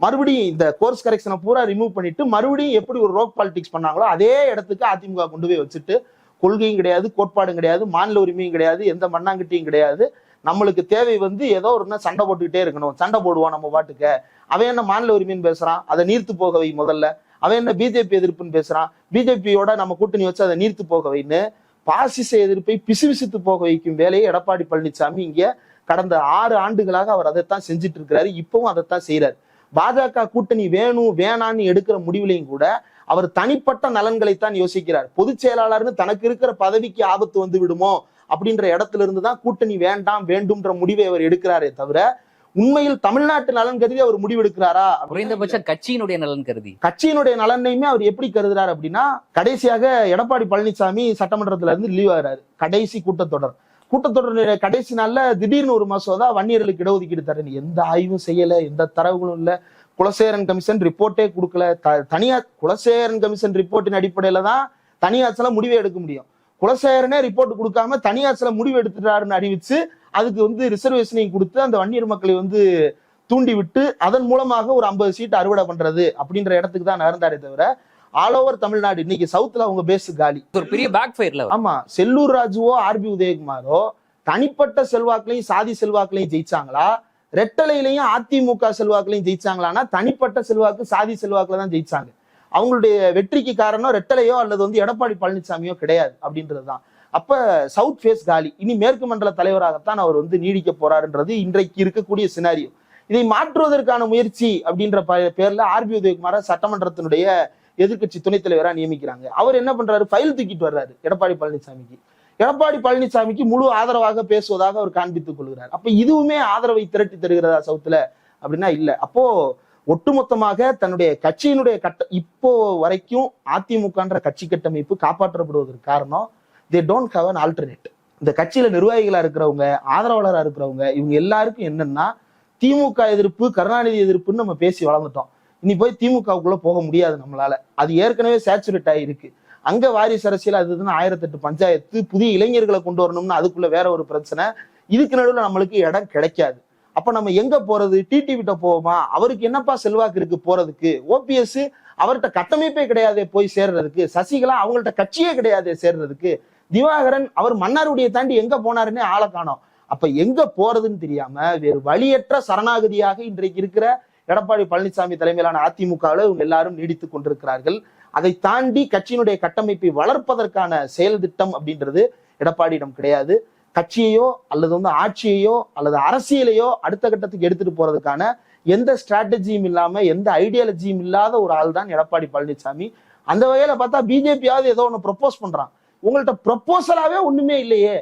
மறுபடியும் இந்த கோர்ஸ் கரெக்ஷனை பூரா ரிமூவ் பண்ணிட்டு மறுபடியும் எப்படி ஒரு ரோக் பாலிடிக்ஸ் பண்ணாங்களோ அதே இடத்துக்கு அதிமுக கொண்டு போய் வச்சுட்டு கொள்கையும் கிடையாது கோட்பாடும் கிடையாது மாநில உரிமையும் கிடையாது எந்த மண்ணாங்கட்டியும் கிடையாது நம்மளுக்கு தேவை வந்து ஏதோ ஒரு சண்டை போட்டுக்கிட்டே இருக்கணும். சண்டை போடுவான் நம்ம பாட்டுக்கு. அவன் என்ன மாநில உரிமைன்னு பேசுறான் அதை நீர்த்து போக வை முதல்ல. அவன் என்ன பிஜேபி எதிர்ப்புன்னு பேசுறான் பிஜேபியோட நம்ம கூட்டணி வச்சு அதை நீர்த்து போக வைன்னு பாசிச எதிர்ப்பை பிசுபிசுத்து போக வைக்கும் வேலையை எடப்பாடி பழனிசாமி இங்க கடந்த ஆறு ஆண்டுகளாக அவர் அதைத்தான் செஞ்சுட்டு இருக்கிறாரு இப்பவும் அதைத்தான் செய்யறாரு பாஜக கூட்டணி வேணும் வேணான்னு எடுக்கிற முடிவுலையும் கூட அவர் தனிப்பட்ட நலன்களைத்தான் யோசிக்கிறார். பொதுச் செயலாளர்னு தனக்கு இருக்கிற பதவிக்கு ஆபத்து வந்து விடுமோ? அப்படின்ற இடத்துல இருந்து தான் கூட்டணி வேண்டாம் வேண்டும்ன்ற முடிவை அவர் எடுக்கிறாரே தவிர உண்மையில் தமிழ்நாட்டு நலன் கருதி அவர் முடிவெடுக்கிறாரா? குறைந்தபட்ச கட்சியினுடைய நலன் கருதி. கட்சியினுடைய நலனையுமே அவர் எப்படி கருதுறாரு அப்படின்னா கடைசியாக எடப்பாடி பழனிசாமி சட்டமன்றத்துல இருந்து லீவ் ஆகிறாரு. கடைசி கூட்டத்தொடர். கூட்டத்தொடர் கடைசி நாள்ல திடீர்னு ஒரு மசோதா வன்னியர்களுக்கு இடஒதுக்கீடு தரேன் எந்த ஆய்வும் செய்யல எந்த தரவுகளும் இல்ல. குலசேகரன் கமிஷன் ரிப்போர்ட்டே கொடுக்கல. த- தனியா குலசேகரன் கமிஷன் ரிப்போர்ட்டின் அடிப்படையில தான் தனியாட்சில முடிவே எடுக்க முடியும். குலசேகரனே ரிப்போர்ட் கொடுக்காம தனியாட்சில முடிவு எடுத்துட்டாருன்னு அறிவிச்சு அதுக்கு வந்து ரிசர்வேஷனையும் கொடுத்து அந்த வன்னியர் மக்களை வந்து தூண்டி விட்டு அதன் மூலமாக ஒரு ஐம்பது சீட் அறுவடை பண்றது அப்படின்ற இடத்துக்கு தான் நகர்ந்தாரே தவிர ஆல் ஓவர் தமிழ்நாடு. இன்னைக்கு சவுத்துல அவங்க பேஸ் காலி. ஒரு பெரிய பேக் ஃபயர்ல ஆமா. செல்லூர் ராஜுவோ ஆர்பி உதயகுமாரோ தனிப்பட்ட செல்வாக்குலையும் சாதி செல்வாக்குலையும் ஜெயிச்சாங்களா? ரெட்டலையிலையும் அதிமுக செல்வாக்குலையும் ஜெயிச்சாங்களான்னா தனிப்பட்ட செல்வாக்கு சாதி செல்வாக்குல தான் ஜெயிச்சாங்க. அவங்களுடைய வெற்றிக்கு காரணம் ரெட்டலையோ அல்லது வந்து எடப்பாடி பழனிசாமியோ கிடையாது அப்படின்றதுதான். அப்ப சவுத் ஃபேஸ் காலி. இனி மேற்கு மண்டல தலைவராகத்தான் அவர் வந்து நீடிக்க போறாருன்றது இன்றைக்கு இருக்கக்கூடிய சினாரியோ இதை மாற்றுவதற்கான முயற்சி அப்படின்ற ப- பேர்ல ஆர்பி உதயகுமார சட்டமன்றத்தினுடைய எதிர்க்கட்சி துணைத் தலைவராக நியமிக்கிறாங்க. அவர் என்ன பண்றாரு? ஃபைல் தூக்கிட்டு வர்றாரு எடப்பாடி பழனிசாமிக்கு. எடப்பாடி பழனிசாமிக்கு முழு ஆதரவாக பேசுவதாக அவர் காண்பித்துக் கொள்கிறார். அப்ப இதுவுமே ஆதரவை திரட்டி தருகிறதா சவுத்துல அப்படின்னா இல்ல. அப்போ ஒட்டுமொத்தமாக தன்னுடைய கட்சியினுடைய கட்ட இப்போ வரைக்கும் அதிமுகன்ற கட்சி கட்டமைப்பு காப்பாற்றப்படுவதற்கு காரணம் they don't have an alternate இந்த கட்சியில நிர்வாகிகளா இருக்கிறவங்க ஆதரவாளராக இருக்கிறவங்க இவங்க எல்லாருக்கும் என்னன்னா திமுக எதிர்ப்பு கருணாநிதி எதிர்ப்புன்னு நம்ம பேசி வளர்ந்துட்டோம். இனி போய் திமுகவுக்குள்ள போக முடியாது நம்மளால. அது ஏற்கனவே சேச்சுரேட் ஆகிருக்கு அங்க வாரிசு அரசியல் அது இதுன்னு ஆயிரத்தெட்டு பஞ்சாயத்து புதிய இளைஞர்களை கொண்டு வரணும்னு அதுக்குள்ள வேற ஒரு பிரச்சனை. இதுக்கு நடுவில் நம்மளுக்கு இடம் கிடைக்காது. அப்ப நம்ம எங்க போறது? டிடி விட்ட போவோமா? அவருக்கு என்னப்பா செல்வாக்கு இருக்கு போறதுக்கு? ஓபிஎஸ் அவர்கிட்ட கட்டமைப்பே கிடையாது போய் சேர்றதுக்கு. சசிகலா அவங்கள்ட்ட கட்சியே கிடையாது சேர்றதுக்கு. திவாகரன் அவர் மன்னாருடைய தாண்டி எங்க போனாருன்னே ஆளை காணோம். அப்ப எங்க போறதுன்னு தெரியாம வேறு வழியற்ற சரணாகதியாக இன்றைக்கு இருக்கிற எடப்பாடி பழனிசாமி தலைமையிலான அதிமுகவில் இவங்க எல்லாரும் நீடித்துக் கொண்டிருக்கிறார்கள். அதை தாண்டி கட்சியினுடைய கட்டமைப்பை வளர்ப்பதற்கான செயல் திட்டம் அப்படின்றது எடப்பாடியிடம் கிடையாது. கட்சியையோ அல்லது வந்து ஆட்சியையோ அல்லது அரசியலையோ அடுத்த கட்டத்துக்கு எடுத்துட்டு போறதுக்கான எந்த ஸ்ட்ராட்டஜியும் இல்லாம எந்த ஐடியாலஜியும் இல்லாத ஒரு ஆள் தான் எடப்பாடி பழனிசாமி அந்த வகையில பார்த்தா பிஜேபியாவது ஏதோ ஒன்று ப்ரொப்போஸ் பண்றான். உங்கள்ட்ட ப்ரொப்போசலாவே ஒண்ணுமே இல்லையே.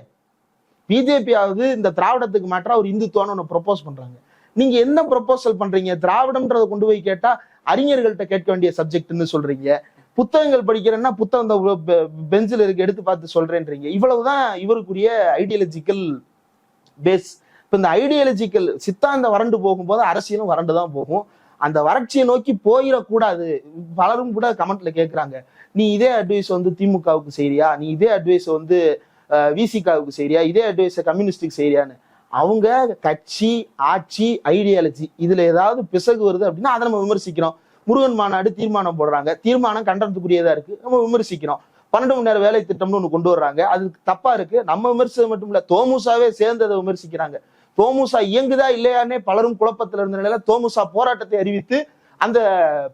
பிஜேபியாவது இந்த திராவிடத்துக்கு மாற்றா ஒரு இந்துத்துவான்னு ஒன்று ப்ரொப்போஸ் பண்றாங்க. நீங்க என்ன ப்ரொப்போசல் பண்றீங்க? திராவிடம்ன்றதை கொண்டு போய் கேட்டா அறிஞர்கள்ட்ட கேட்க வேண்டிய சப்ஜெக்ட்னு சொல்றீங்க. புத்தகங்கள் படிக்கிறேன்னா புத்தகம் பெஞ்சில் இருக்கு எடுத்து பார்த்து சொல்றேன்றீங்க. இவ்வளவுதான் இவருக்குரிய ஐடியாலஜிக்கல் பேஸ் இப்ப இந்த ஐடியாலஜிக்கல் சித்தாந்த வறண்டு போகும்போது அரசியலும் வறண்டு தான் போகும். அந்த வறட்சியை நோக்கி போயிடக்கூடாது. பலரும் கூட கமெண்ட்ல கேட்கறாங்க நீ இதே அட்வைஸ் வந்து திமுகவுக்கு செய்றியா? நீ இதே அட்வைஸ் வந்து விசிகாவுக்கு செய்யறியா இதே அட்வைஸை கம்யூனிஸ்டுக்கு செய்யறியான்னு அவங்க கட்சி ஆட்சி ஐடியாலஜி இதுல ஏதாவது பிசகு வருது அப்படின்னா அதை நம்ம விமர்சிக்கிறோம். முருகன் மாநாடு தீர்மானம் போடுறாங்க. தீர்மானம் கண்டனத்துக்குரியதா இருக்கு. நம்ம விமர்சிக்கிறோம். பன்னெண்டு மணி நேரம் வேலை திட்டம்னு ஒண்ணு கொண்டு வர்றாங்க. அது தப்பா இருக்கு. நம்ம விமர்சிச்சது மட்டும் இல்ல தோமுசாவே சேர்ந்து அதை விமர்சிக்கிறாங்க. தோமுசா இயங்குதா இல்லையானே பலரும் குழப்பத்துல இருந்த நிலையில தோமுசா போராட்டத்தை அறிவித்து அந்த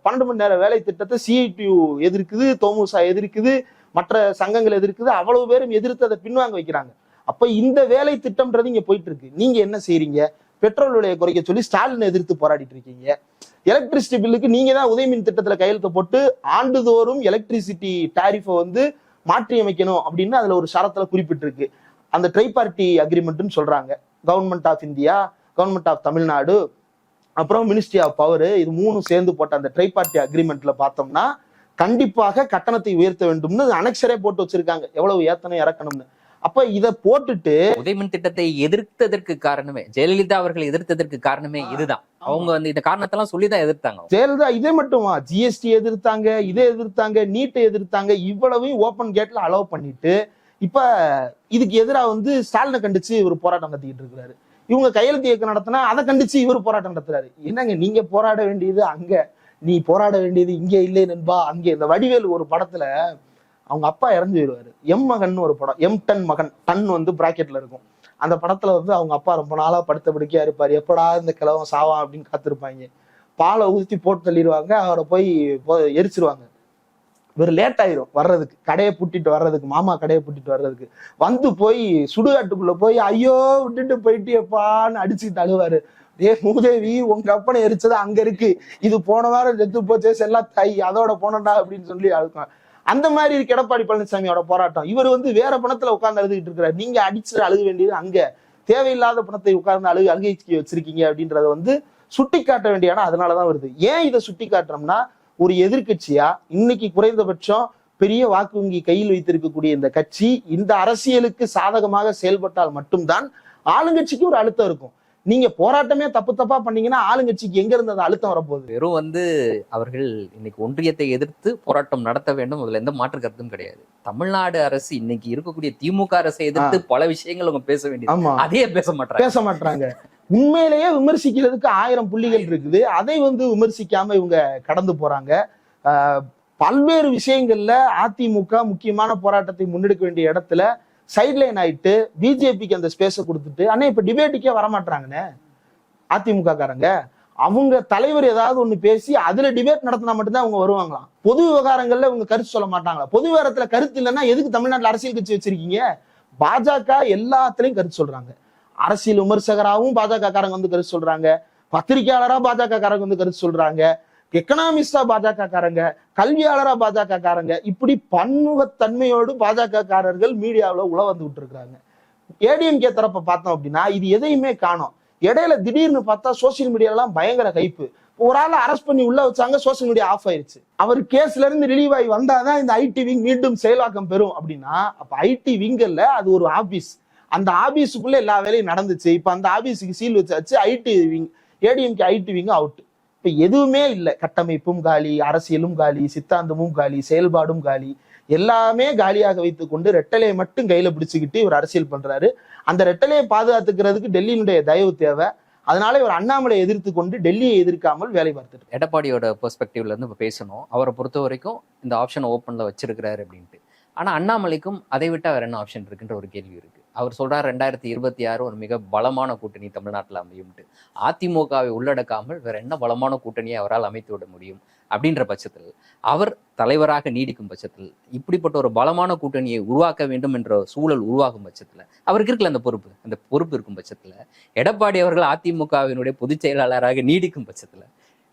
பன்னெண்டு மணி நேர வேலை திட்டத்தை சிஐடியு எதிர்க்குது தோமுசா எதிர்க்குது மற்ற சங்கங்கள் எதிர்க்குது அவ்வளவு பேரும் எதிர்த்து அதை பின்வாங்க வைக்கிறாங்க. அப்ப இந்த வேலை திட்டம்ன்றது இங்க போயிட்டு இருக்கு. நீங்க என்ன செய்றீங்க? பெட்ரோல் விலையை குறைக்க சொல்லி ஸ்டாலின் எதிர்த்து போராடிட்டு இருக்கீங்க. எலக்ட்ரிசிட்டி பில்லுக்கு நீங்க தான் உதயமின் திட்டத்துல கையெழுத்து போட்டு ஆண்டுதோறும் எலக்ட்ரிசிட்டி டாரிஃபை வந்து மாற்றி அமைக்கணும் அப்படின்னு அதுல ஒரு சரத்துல குறிப்பிட்டிருக்கு. அந்த ட்ரை பார்ட்டி அக்ரிமெண்ட்னு சொல்றாங்க. Government of India government of Tamil Nadu அப்புறம் மினிஸ்ட்ரி ஆஃப் பவர் இது மூணும் சேர்ந்து போட்ட அந்த ட்ரை பார்ட்டி அக்ரிமெண்ட்ல பார்த்தோம்னா கண்டிப்பாக கட்டணத்தை உயர்த்த வேண்டும்னு அனெக்சரே போட்டு வச்சிருக்காங்க. எவ்வளவு ஏத்தனை இறக்கணும்னு. அப்ப இத போட்டுட்டு உதயமின் திட்டத்தை எதிர்த்ததற்கு காரணமே ஜெயலலிதா அவர்கள் எதிர்த்ததற்கு காரணமே இதுதான். அவங்க வந்து இந்த காரணத்தெல்லாம் சொல்லிதான் எதிர்த்தாங்க ஜெயலலிதா இதே மட்டுமா? ஜிஎஸ்டி எதிர்த்தாங்க இதை எதிர்த்தாங்க நீட்டை எதிர்த்தாங்க இவ்வளவையும் ஓப்பன் கேட்ல அலோவ் பண்ணிட்டு இப்ப இதுக்கு எதிராக வந்து ஸ்டாலினை கண்டிச்சு இவர் போராட்டம் நடத்திக்கிட்டு இருக்கிறாரு. இவங்க கையெழுத்து இயக்கம் நடத்தினா அதை கண்டிச்சு இவர் போராட்டம் நடத்துறாரு. என்னங்க நீங்க போராட வேண்டியது அங்க நீ போராட வேண்டியது இங்க இல்லை நண்பா அங்கே இந்த வடிவேலு ஒரு படத்துல அவங்க அப்பா இறந்து போயிடுவாரு. எம் மகன் ஒரு படம் எம் டன் மகன் டன் வந்து பிராக்கெட்ல இருக்கும். அந்த படத்துல வந்து அவங்க அப்பா ரொம்ப நாளா படுத்த படுக்கையா இருப்பாரு. எப்படா இந்த கிழவன் சாவான் அப்படின்னு காத்திருப்பாங்க. பாலை ஊத்தி போட்டு தள்ளிடுவாங்க அவரை போய் எரிச்சிருவாங்க. இவர் லேட் ஆயிரும் வர்றதுக்கு. கடையை பூட்டிட்டு வர்றதுக்கு மாமா கடையை பூட்டிட்டு வர்றதுக்கு. வந்து போய் சுடுகாட்டுக்குள்ள போய் ஐயோ விட்டுட்டு போயிட்டியப்பான்னு அடிச்சு தழுவாரு. ஏ மூதேவி உங்க அப்பனை எரிச்சது அங்க இருக்கு. இது போன வாரம் செத்து போச்சே செல்லா தை அதோட போனடா அப்படின்னு சொல்லி அழுக்கும் அந்த மாதிரி இருக்கு எடப்பாடி பழனிசாமியோட போராட்டம். இவர் வந்து வேற பணத்துல உட்கார்ந்து அழுதுகிட்டு இருக்கிறார். நீங்க அடிச்சு அழுக வேண்டியது அங்க. தேவையில்லாத பணத்தை உட்கார்ந்து அழுகு அழுகைக்கு வச்சிருக்கீங்க அப்படின்றத வந்து சுட்டி காட்ட வேண்டிய அதனாலதான் வருது. ஏன் இதை சுட்டி காட்டுறோம்னா ஒரு எதிர்க்கட்சியா இன்னைக்கு குறைந்தபட்சம் பெரிய வாக்கு வங்கி கையில் வைத்திருக்கக்கூடிய இந்த கட்சி இந்த அரசியலுக்கு சாதகமாக செயல்பட்டால் மட்டும்தான் ஆளுங்கட்சிக்கு ஒரு அழுத்தம் இருக்கும். நீங்க போராட்டமே தப்பு தப்பா பண்ணீங்கன்னா ஆளுங்கட்சிக்கு எங்க இருந்து அந்த அழுத்தம் வரப்போகுது? வெறும் வந்து அவர்கள் இன்னைக்கு ஒன்றியத்தை எதிர்த்து போராட்டம் நடத்த வேண்டும். அதுல எந்த மாற்று கருத்தும் கிடையாது. தமிழ்நாடு அரசு இன்னைக்கு இருக்கக்கூடிய திமுக அரசை எதிர்த்து பல விஷயங்கள் அவங்க பேச வேண்டியது. அதையே பேச மாட்டாங்க பேச மாட்டாங்க உண்மையிலேயே விமர்சிக்கிறதுக்கு ஆயிரம் புள்ளிகள் இருக்குது. அதை வந்து விமர்சிக்காம இவங்க கடந்து போறாங்க. பல்வேறு விஷயங்கள்ல அதிமுக முக்கியமான போராட்டத்தை முன்னெடுக்க வேண்டிய இடத்துல சைட்லைன் ஆயிட்டு பிஜேபிக்கு அந்த ஸ்பேஸை கொடுத்துட்டு அண்ணே இப்ப டிபேட்டுக்கே வரமாட்டாங்கண்ணே அதிமுக காரங்க அவங்க தலைவர் ஏதாவது ஒண்ணு பேசி அதுல டிபேட் நடத்தினா மட்டும்தான் அவங்க வருவாங்களாம். பொது விவகாரங்கள்ல இவங்க கருத்து சொல்ல மாட்டாங்களா பொது விவகாரத்துல கருத்து இல்லைன்னா எதுக்கு தமிழ்நாட்டுல அரசியல் கட்சி வச்சிருக்கீங்க? பாஜக எல்லாத்துலயும் கருத்து சொல்றாங்க. அரசியல் விமர்சகராகவும் பாஜக காரங்க வந்து கருத்து சொல்றாங்க. பத்திரிகையாளரா பாஜக காரங்க வந்து கருத்து சொல்றாங்க. எக்கனாமிஸ்டா பாஜக காரங்க கல்வியாளரா பாஜக காரங்க இப்படி பன்முகத்தன்மையோடு பாஜக காரர்கள் மீடியாவில் உழ வந்துகிட்டு இருக்கிறாங்க. ஏடிஎம்கே தரப்ப பார்த்தோம் அப்படின்னா இது எதையுமே காணோம். இடையில திடீர்னு பார்த்தா சோசியல் மீடியாலாம் பயங்கர கைப்பு ஒரு ஆள் அரெஸ்ட் பண்ணி உள்ள வச்சாங்க சோசியல் மீடியா ஆஃப் ஆயிருச்சு. அவர் கேஸ்ல இருந்து ரிலீவ் ஆகி வந்தாதான் இந்த ஐடி விங் மீண்டும் செயலாக்கம் பெறும் அப்படின்னா அப்ப ஐடி விங்கல்ல அது ஒரு ஆபீஸ் அந்த ஆபீஸுக்குள்ள எல்லா வேலையும் நடந்துச்சு. இப்ப அந்த ஆபீஸுக்கு சீல் வச்சாச்சு IT wing ADMK IT wing out இப்ப எதுவுமே இல்லை. கட்டமைப்பும் காலி அரசியலும் காலி சித்தாந்தமும் காலி செயல்பாடும் காலி. எல்லாமே காலியாக வைத்துக்கொண்டு ரெட்டலையை மட்டும் கையில பிடிச்சுக்கிட்டு இவர் அரசியல் பண்றாரு. அந்த ரெட்டலையை பாதுகாத்துக்கிறதுக்கு டெல்லியினுடைய தயவு தேவை. அதனால இவர் அண்ணாமலை எதிர்த்து கொண்டு டெல்லியை எதிர்க்காமல் வேலை பார்த்துட்டு எடப்பாடியோட பெர்ஸ்பெக்டிவ்ல இருந்து இப்போ பேசணும். அவரை பொறுத்த வரைக்கும் இந்த ஆப்ஷன் ஓப்பன்ல வச்சிருக்கிறாரு அப்படின்ட்டு. ஆனா அண்ணாமலைக்கும் அதை விட்டா வேற என்ன ஆப்ஷன் இருக்குன்ற ஒரு கேள்வி இருக்கு. அவர் சொல்கிறார் ரெண்டாயிரத்தி இருபத்தி ஆறு ஒரு மிக பலமான கூட்டணி தமிழ்நாட்டில் அமையும்ட்டு அதிமுகவை உள்ளடக்காமல் வேற என்ன பலமான கூட்டணியை அவரால் அமைத்து விட முடியும்? அப்படின்ற பட்சத்தில் அவர் தலைவராக நீடிக்கும் பட்சத்தில் இப்படிப்பட்ட ஒரு பலமான கூட்டணியை உருவாக்க வேண்டும் என்ற சூழல் உருவாகும் பட்சத்தில் அவருக்கு இருக்கல அந்த பொறுப்பு? அந்த பொறுப்பு இருக்கும் பட்சத்தில் எடப்பாடி அவர்கள் அதிமுகவினுடைய பொதுச் செயலாளராக நீடிக்கும் பட்சத்தில்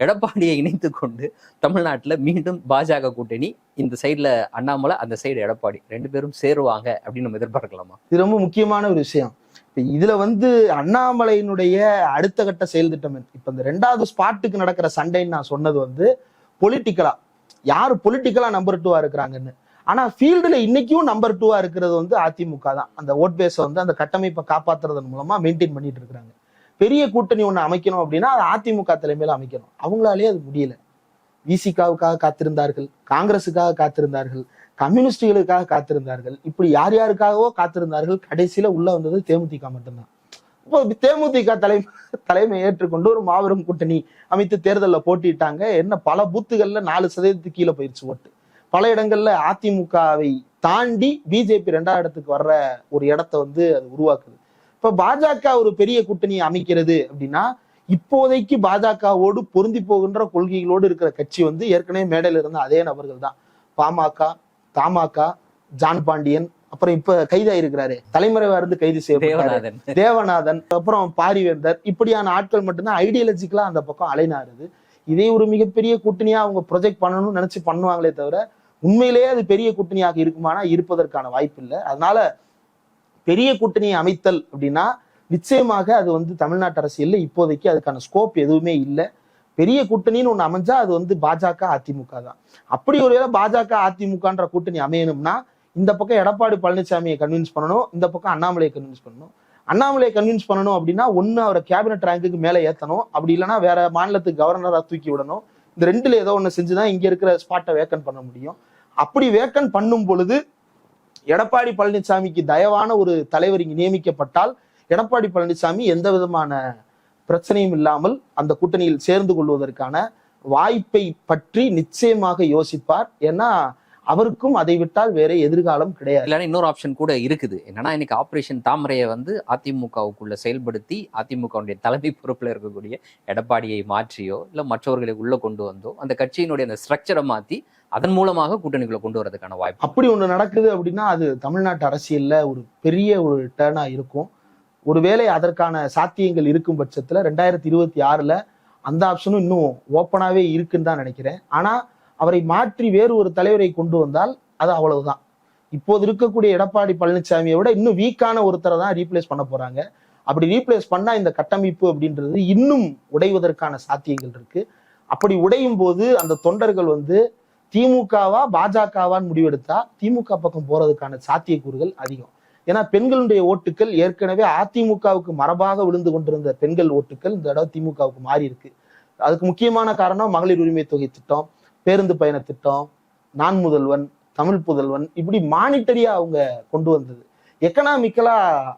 எடப்பாடியை இணைத்து கொண்டு தமிழ்நாட்டில் மீண்டும் பாஜக கூட்டணி இந்த சைடில் அண்ணாமலை அந்த சைடு எடப்பாடி. ரெண்டு பேரும் சேருவாங்க அப்படின்னு நம்ம எதிர்பார்க்கலாமா? இது ரொம்ப முக்கியமான ஒரு விஷயம். இப்போ இதுல வந்து அண்ணாமலையினுடைய அடுத்த கட்ட செயல் திட்டம் இப்போ இந்த ரெண்டாவது ஸ்பாட்டுக்கு நடக்கிற சண்டைன்னு நான் சொன்னது வந்து பொலிட்டிக்கலா யார் பொலிட்டிக்கலா நம்பர் டூவா இருக்கிறாங்கன்னு. ஆனா ஃபீல்டுல இன்னைக்கும் நம்பர் டூவா இருக்கிறது வந்து அதிமுக தான். அந்த ஓட் பேஸை வந்து அந்த கட்டமைப்பை காப்பாத்துறதன் மூலமா மெயின்டைன் பண்ணிட்டு இருக்கிறாங்க. பெரிய கூட்டணி ஒன்று அமைக்கணும் அப்படின்னா அது அதிமுக தலைமையில் அமைக்கணும். அவங்களாலே அது முடியல. விசிகாவுக்காக காத்திருந்தார்கள் காங்கிரஸுக்காக காத்திருந்தார்கள் கம்யூனிஸ்டுகளுக்காக காத்திருந்தார்கள். இப்படி யார் யாருக்காகவோ காத்திருந்தார்கள். கடைசியில உள்ள வந்தது தேமுதிக மட்டும்தான். இப்போ தேமுதிக தலைமை தலைமை ஏற்றுக்கொண்டு ஒரு மாபெரும் கூட்டணி அமைத்து தேர்தலில் போட்டிட்டாங்க. என்ன பல பூத்துகள்ல நாலு சதவீதத்துக்கு கீழே போயிடுச்சு ஓட்டு. பல இடங்கள்ல அதிமுகவை தாண்டி பிஜேபி ரெண்டாவது இடத்துக்கு வர்ற ஒரு இடத்த வந்து அது உருவாக்குது. இப்ப பாஜக ஒரு பெரிய கூட்டணியை அமைக்கிறது அப்படின்னா இப்போதைக்கு பாஜகவோடு பொருந்தி போகின்ற கொள்கைகளோடு இருக்கிற கட்சி வந்து ஏற்கனவே மேடையில் இருந்த அதே நபர்கள் தான். பாமக தமாக ஜான் பாண்டியன் அப்புறம் இப்ப கைதாயிருக்கிறாரு தலைமறைவா இருந்து கைது செய்யப்பட்டாரு. தேவநாதன். தேவநாதன் அப்புறம் பாரிவேந்தர் இப்படியான ஆட்கள் மட்டும்தான் ஐடியாலஜிக்கலா அந்த பக்கம் அலைனாருது இதே ஒரு மிகப்பெரிய கூட்டணியா அவங்க ப்ரொஜெக்ட் பண்ணணும்னு நினைச்சு பண்ணுவாங்களே தவிர உண்மையிலேயே அது பெரிய கூட்டணியாக இருக்குமானா இருப்பதற்கான வாய்ப்பு இல்லை அதனால பெரிய கூட்டணியை அமைத்தல் அப்படின்னா நிச்சயமாக அது வந்து தமிழ்நாட்டு அரசியல்ல இப்போதைக்கு அதுக்கான ஸ்கோப் எதுவுமே இல்லை. பெரிய கூட்டணின்னு ஒன்று அமைஞ்சா அது வந்து பாஜக அதிமுக தான். அப்படி ஒருவேளை பாஜக அதிமுகன்ற கூட்டணி அமையணும்னா இந்த பக்கம் எடப்பாடி பழனிசாமியை கன்வின்ஸ் பண்ணணும் இந்த பக்கம் அண்ணாமலையை கன்வின்ஸ் பண்ணணும். அண்ணாமலையை கன்வின்ஸ் பண்ணணும் அப்படின்னா ஒன்று அவரை கேபினட் ரேங்குக்கு மேலே ஏற்றணும் அப்படி இல்லைன்னா வேற மாநிலத்துக்கு கவர்னராக தூக்கி விடணும். இந்த ரெண்டுல ஏதோ ஒன்று செஞ்சுதான் இங்கே இருக்கிற ஸ்பாட்டை வேக்கன் பண்ண முடியும். அப்படி வேக்கன் பண்ணும் பொழுது எடப்பாடி பழனிசாமிக்கு தயவான ஒரு தலைவர் இங்கு நியமிக்கப்பட்டால் எடப்பாடி பழனிசாமி எந்த விதமான பிரச்சனையும் இல்லாமல் அந்த கூட்டணியில் சேர்ந்து கொள்வதற்கான வாய்ப்பை பற்றி நிச்சயமாக யோசிப்பார். ஏன்னா அவருக்கும் அதை விட்டால் வேற எதிர்காலம் கிடையாது. இல்லைன்னா இன்னொரு ஆப்ஷன் கூட இருக்குது. என்னன்னா இன்னைக்கு ஆபரேஷன் தாமரையை வந்து அதிமுகவுக்குள்ள செயல்படுத்தி அதிமுகவுடைய தலைமை பொறுப்புல இருக்கக்கூடிய எடப்பாடியை மாற்றியோ இல்ல மற்றவர்களை உள்ள கொண்டு வந்தோ அந்த கட்சியினுடைய அந்த ஸ்ட்ரக்சரை மாத்தி அதன் மூலமாக கூட்டணிக்குள்ள கொண்டு வரதுக்கான வாய்ப்பு. அப்படி ஒண்ணு நடக்குது அப்படின்னா அது தமிழ்நாட்டு அரசியல்ல ஒரு பெரிய ஒரு டேர்னா இருக்கும். ஒருவேளை அதற்கான சாத்தியங்கள் இருக்கும் பட்சத்துல ரெண்டாயிரத்தி இருபத்தி ஆறுல அந்த ஆப்ஷனும் இன்னும் ஓப்பனாவே இருக்குன்னு தான் நினைக்கிறேன். ஆனா அவரை மாற்றி வேறு ஒரு தலைவரை கொண்டு வந்தால் அது அவ்வளவுதான். இப்போது இருக்கக்கூடிய எடப்பாடி பழனிசாமியை விட இன்னும் வீக்கான ஒருத்தரை தான் ரீப்ளேஸ் பண்ண போறாங்க. அப்படி ரீப்ளேஸ் பண்ணா இந்த கட்டமைப்பு அப்படின்றது இன்னும் உடைவதற்கான சாத்தியங்கள் இருக்கு. அப்படி உடையும் போது அந்த தொண்டர்கள் வந்து திமுகவா பாஜகவான்னு முடிவெடுத்தா திமுக பக்கம் போறதுக்கான சாத்தியக்கூறுகள் அதிகம். ஏன்னா பெண்களுடைய ஓட்டுகள் ஏற்கனவே அதிமுகவுக்கு மரபாக விழுந்து கொண்டிருந்த பெண்கள் ஓட்டுகள் இந்த தடவை திமுகவுக்கு மாறி இருக்கு. அதுக்கு முக்கியமான காரணம் மகளிர் உரிமை தொகை திட்டம். பேருந்து பயண திட்டம் நான் முதல்வன் தமிழ் புதல்வன் இப்படி மானிட்டரியா அவங்க கொண்டு வந்தது. எக்கனாமிக்கலா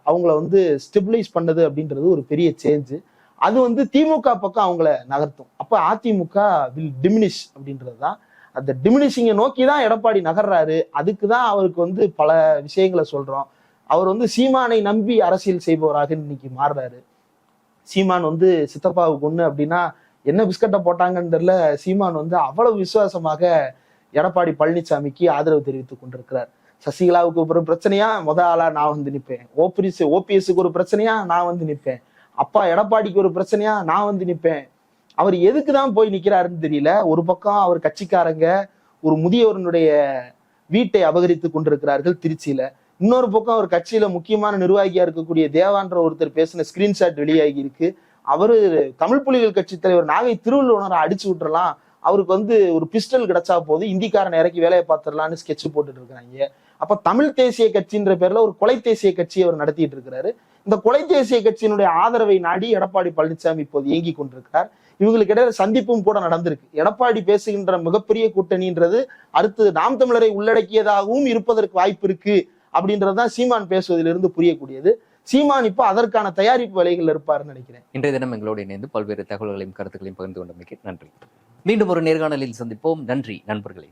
அவங்கள வந்து ஸ்டெபிலைஸ் பண்ணது அப்படின்றது ஒரு பெரிய சேஞ்சு அது வந்து திமுக பக்கம் அவங்கள நகர்த்தும். அப்ப அதிமுக வில் டிமினிஷ் அப்படின்றது தான். அந்த டிமினிஷிங்கை நோக்கி தான் எடப்பாடி நகர்றாரு. அதுக்கு தான் அவருக்கு வந்து பல விஷயங்களை சொல்றோம். அவர் வந்து சீமானை நம்பி அரசியல் செய்பவராக இன்னைக்கு மாறுறாரு. சீமான் வந்து சித்தப்பாவுக்கு ஒண்ணு அப்படின்னா என்ன பிஸ்கட்டை போட்டாங்கன்னு தெரியல. சீமான் வந்து அவ்வளவு விசுவாசமாக எடப்பாடி பழனிசாமிக்கு ஆதரவு தெரிவித்துக் கொண்டிருக்கிறார். சசிகலாவுக்கு ஒரு பிரச்சனையா? முத ஆளா நான் வந்து நிற்பேன் ஓபிஎஸ் ஓபிஎஸ்க்கு ஒரு பிரச்சனையா? நான் வந்து நிற்பேன் அப்பா எடப்பாடிக்கு ஒரு பிரச்சனையா? நான் வந்து நிற்பேன் அவர் எதுக்கு தான் போய் நிற்கிறாருன்னு தெரியல. ஒரு பக்கம் அவர் கட்சிக்காரங்க ஒரு முதியவரனுடைய வீட்டை அபகரித்து கொண்டிருக்கிறார்கள் திருச்சியில. இன்னொரு பக்கம் அவர் கட்சியில முக்கியமான நிர்வாகியா இருக்கக்கூடிய தேவான்ற ஒருத்தர் பேசின ஸ்கிரீன்ஷாட் வெளியாகி இருக்கு. அவரு தமிழ் புலிகள் கட்சி தலைவர் நாகை திருவள்ளுவனரை அடிச்சு விட்டுறலாம். அவருக்கு வந்து ஒரு பிஸ்டல் கிடைச்சா போது இந்திக்காரனை இறக்கி வேலையை பார்த்துடலான்னு ஸ்கெட்ச் போட்டுட்டு இருக்கிறாங்க. அப்ப தமிழ் தேசிய கட்சின்ற பேர்ல ஒரு கொலை தேசிய கட்சி அவர் நடத்திட்டு இருக்கிறாரு. இந்த கொலை தேசிய கட்சியினுடைய ஆதரவை நாடி எடப்பாடி பழனிசாமி இப்போது இயங்கி கொண்டிருக்கிறார். இவங்களுக்கு இடையில சந்திப்பும் கூட நடந்திருக்கு. எடப்பாடி பேசுகின்ற மிகப்பெரிய கூட்டணின்றது அடுத்து நாம் தமிழரை உள்ளடக்கியதாகவும் இருப்பதற்கு வாய்ப்பு இருக்கு அப்படின்றதுதான் சீமான் பேசுவதிலிருந்து புரியக்கூடியது. சீமான் இப்போ அதற்கான தயாரிப்பு வேலைகள் இருப்பார்னு நினைக்கிறேன். இன்றைய தினம் எங்களோடு இணைந்து பல்வேறு தகவல்களையும் கருத்துக்களையும் பகிர்ந்து கொண்டமைக்கு நன்றி. மீண்டும் ஒரு நேர்காணலில் சந்திப்போம். நன்றி நண்பர்களே.